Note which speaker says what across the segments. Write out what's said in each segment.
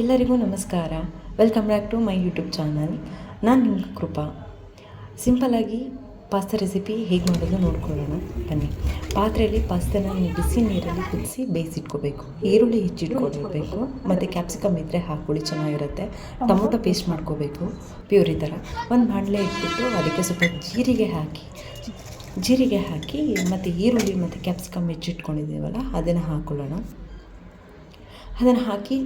Speaker 1: ಎಲ್ಲರಿಗೂ ನಮಸ್ಕಾರ. Welcome back to my YouTube channel ನಾನು ನಿಮ್ಮ ಕೃಪಾ. ಸಿಂಪಲಾಗಿ ಪಾಸ್ತಾ ರೆಸಿಪಿ ಹೇಗೆ ಮಾಡೋದು ನೋಡ್ಕೊಳ್ಳೋಣ. ಬನ್ನಿ. ಪಾತ್ರೆಯಲ್ಲಿ ಪಾಸ್ತಾನ ಬಿಸಿ ನೀರಲ್ಲಿ ಕುದಿಸಿ ಬೇಯಿಸಿಟ್ಕೋಬೇಕು ಈರುಳ್ಳಿ ಹೆಚ್ಚಿಟ್ಕೊಂಡಿರಬೇಕು. ಮತ್ತು ಕ್ಯಾಪ್ಸಿಕಮ್ ಇದ್ದರೆ ಹಾಕೊಳ್ಳಿ ಚೆನ್ನಾಗಿರುತ್ತೆ. ಟೊಮೊಟೊ ಪೇಸ್ಟ್ ಮಾಡ್ಕೋಬೇಕು. ಪ್ಯೂರಿ ಥರ ಒಂದು ಬಾಣಲೆ ಇಟ್ಬಿಟ್ಟು ಅದಕ್ಕೆ ಸ್ವಲ್ಪ ಜೀರಿಗೆ ಹಾಕಿ. ಜೀರಿಗೆ ಹಾಕಿ ಮತ್ತು ಈರುಳ್ಳಿ ಮತ್ತು ಕ್ಯಾಪ್ಸಿಕಮ್ ಹೆಚ್ಚಿಟ್ಕೊಂಡಿದ್ದೀವಲ್ಲ, ಅದನ್ನು ಹಾಕ್ಕೊಳ್ಳೋಣ ಅದನ್ನು ಹಾಕಿ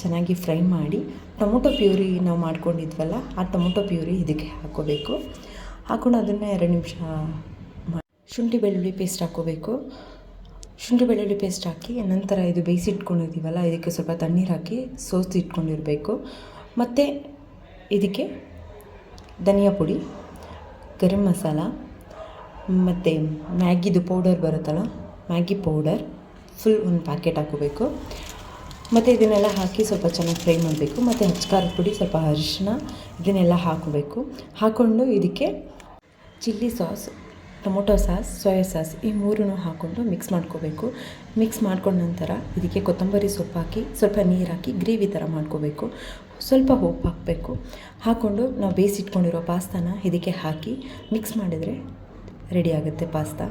Speaker 1: ಚೆನ್ನಾಗಿ ಫ್ರೈ ಮಾಡಿ ಟೊಮೊಟೊ ಪ್ಯೂರಿ ನಾವು ಮಾಡ್ಕೊಂಡಿದ್ವಲ್ಲ, ಆ ಟೊಮೊಟೊ ಪ್ಯೂರಿ ಇದಕ್ಕೆ ಹಾಕ್ಕೋಬೇಕು ಹಾಕ್ಕೊಂಡು ಅದನ್ನು ಎರಡು ನಿಮಿಷ ಶುಂಠಿ ಬೆಳ್ಳುಳ್ಳಿ ಪೇಸ್ಟ್ ಹಾಕ್ಕೋಬೇಕು ಶುಂಠಿ ಬೆಳ್ಳುಳ್ಳಿ ಪೇಸ್ಟ್ ಹಾಕಿ, ನಂತರ ಇದು ಬೇಯಿಸಿಟ್ಕೊಂಡಿದ್ದೀವಲ್ಲ, ಇದಕ್ಕೆ ಸ್ವಲ್ಪ ತಣ್ಣೀರು ಹಾಕಿ ಸೋಸಿ ಇಟ್ಕೊಂಡಿರಬೇಕು. ಮತ್ತು ಇದಕ್ಕೆ ಧನಿಯಾ ಪುಡಿ, ಗರಂ ಮಸಾಲ, ಮತ್ತು ಮ್ಯಾಗಿದು ಪೌಡರ್ ಬರುತ್ತಲ್ಲ, ಮ್ಯಾಗಿ ಪೌಡರ್ ಫುಲ್ ಒಂದು ಪ್ಯಾಕೆಟ್ ಹಾಕೋಬೇಕು. ಮತ್ತು ಇದನ್ನೆಲ್ಲ ಹಾಕಿ ಸ್ವಲ್ಪ ಚೆನ್ನಾಗಿ ಫ್ರೈ ಮಾಡಬೇಕು. ಮತ್ತು ಹಚ್ಕಾರದ ಪುಡಿ ಸ್ವಲ್ಪ ಅರಿಶಿನ ಇದನ್ನೆಲ್ಲ ಹಾಕಬೇಕು. ಹಾಕ್ಕೊಂಡು ಇದಕ್ಕೆ chilli sauce, tomato sauce, soya sauce ಈ ಮೂರನ್ನು ಹಾಕ್ಕೊಂಡು ಮಿಕ್ಸ್ ಮಾಡ್ಕೋಬೇಕು. ಮಿಕ್ಸ್ ಮಾಡ್ಕೊಂಡ ನಂತರ ಇದಕ್ಕೆ ಕೊತ್ತಂಬರಿ ಸೊಪ್ಪು ಹಾಕಿ, ಸ್ವಲ್ಪ ನೀರು ಹಾಕಿ ಗ್ರೇವಿ ಥರ ಮಾಡ್ಕೋಬೇಕು. ಸ್ವಲ್ಪ ಉಪ್ಪು ಹಾಕಬೇಕು. ಹಾಕ್ಕೊಂಡು ನಾವು ಬೇಯಿಸಿಟ್ಕೊಂಡಿರೋ ಪಾಸ್ತಾನ ಇದಕ್ಕೆ ಹಾಕಿ ಮಿಕ್ಸ್ ಮಾಡಿದರೆ ರೆಡಿ ಆಗುತ್ತೆ ಪಾಸ್ತಾ.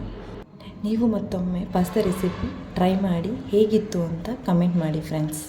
Speaker 1: ನೀವು ಮತ್ತೊಮ್ಮೆ ಪಾಸ್ತಾ ರೆಸಿಪಿ ಟ್ರೈ ಮಾಡಿ ಹೇಗಿತ್ತು ಅಂತ ಕಮೆಂಟ್ ಮಾಡಿ ಫ್ರೆಂಡ್ಸ್